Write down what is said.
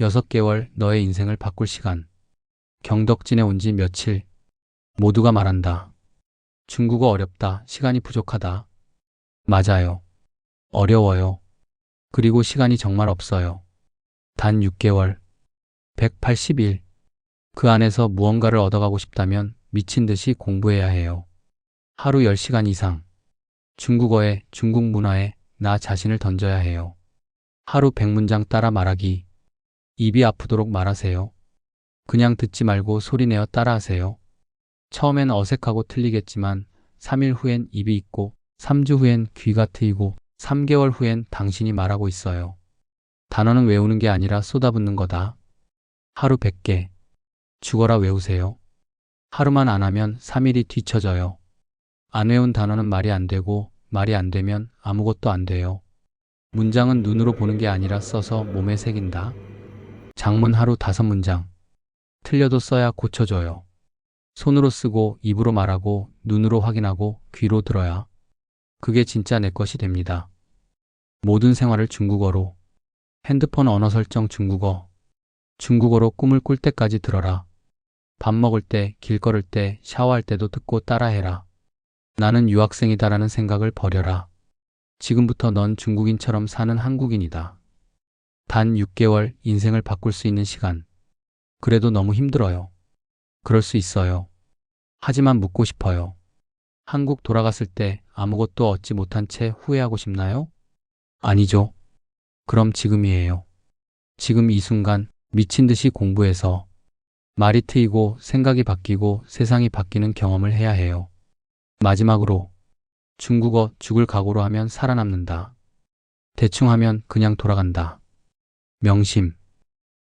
6개월 너의 인생을 바꿀 시간. 경덕진에 온 지 며칠. 모두가 말한다. 중국어 어렵다. 시간이 부족하다. 맞아요. 어려워요. 그리고 시간이 정말 없어요. 단 6개월. 180일. 그 안에서 무언가를 얻어가고 싶다면 미친 듯이 공부해야 해요. 하루 10시간 이상. 중국어에, 중국 문화에 나 자신을 던져야 해요. 하루 100문장 따라 말하기. 입이 아프도록 말하세요. 그냥 듣지 말고 소리내어 따라하세요. 처음엔 어색하고 틀리겠지만 3일 후엔 입이 있고 3주 후엔 귀가 트이고 3개월 후엔 당신이 말하고 있어요. 단어는 외우는 게 아니라 쏟아붓는 거다. 하루 100개. 죽어라 외우세요. 하루만 안 하면 3일이 뒤처져요. 안 외운 단어는 말이 안 되고 말이 안 되면 아무것도 안 돼요. 문장은 눈으로 보는 게 아니라 써서 몸에 새긴다. 장문 하루 다섯 문장. 틀려도 써야 고쳐져요. 손으로 쓰고 입으로 말하고 눈으로 확인하고 귀로 들어야 그게 진짜 내 것이 됩니다. 모든 생활을 중국어로 핸드폰 언어 설정 중국어 중국어로 꿈을 꿀 때까지 들어라. 밥 먹을 때, 길 걸을 때, 샤워할 때도 듣고 따라해라. 나는 유학생이다라는 생각을 버려라. 지금부터 넌 중국인처럼 사는 한국인이다. 단 6개월 인생을 바꿀 수 있는 시간. 그래도 너무 힘들어요. 그럴 수 있어요. 하지만 묻고 싶어요. 한국 돌아갔을 때 아무것도 얻지 못한 채 후회하고 싶나요? 아니죠. 그럼 지금이에요. 지금 이 순간 미친 듯이 공부해서 말이 트이고 생각이 바뀌고 세상이 바뀌는 경험을 해야 해요. 마지막으로 중국어 죽을 각오로 하면 살아남는다. 대충 하면 그냥 돌아간다. 명심.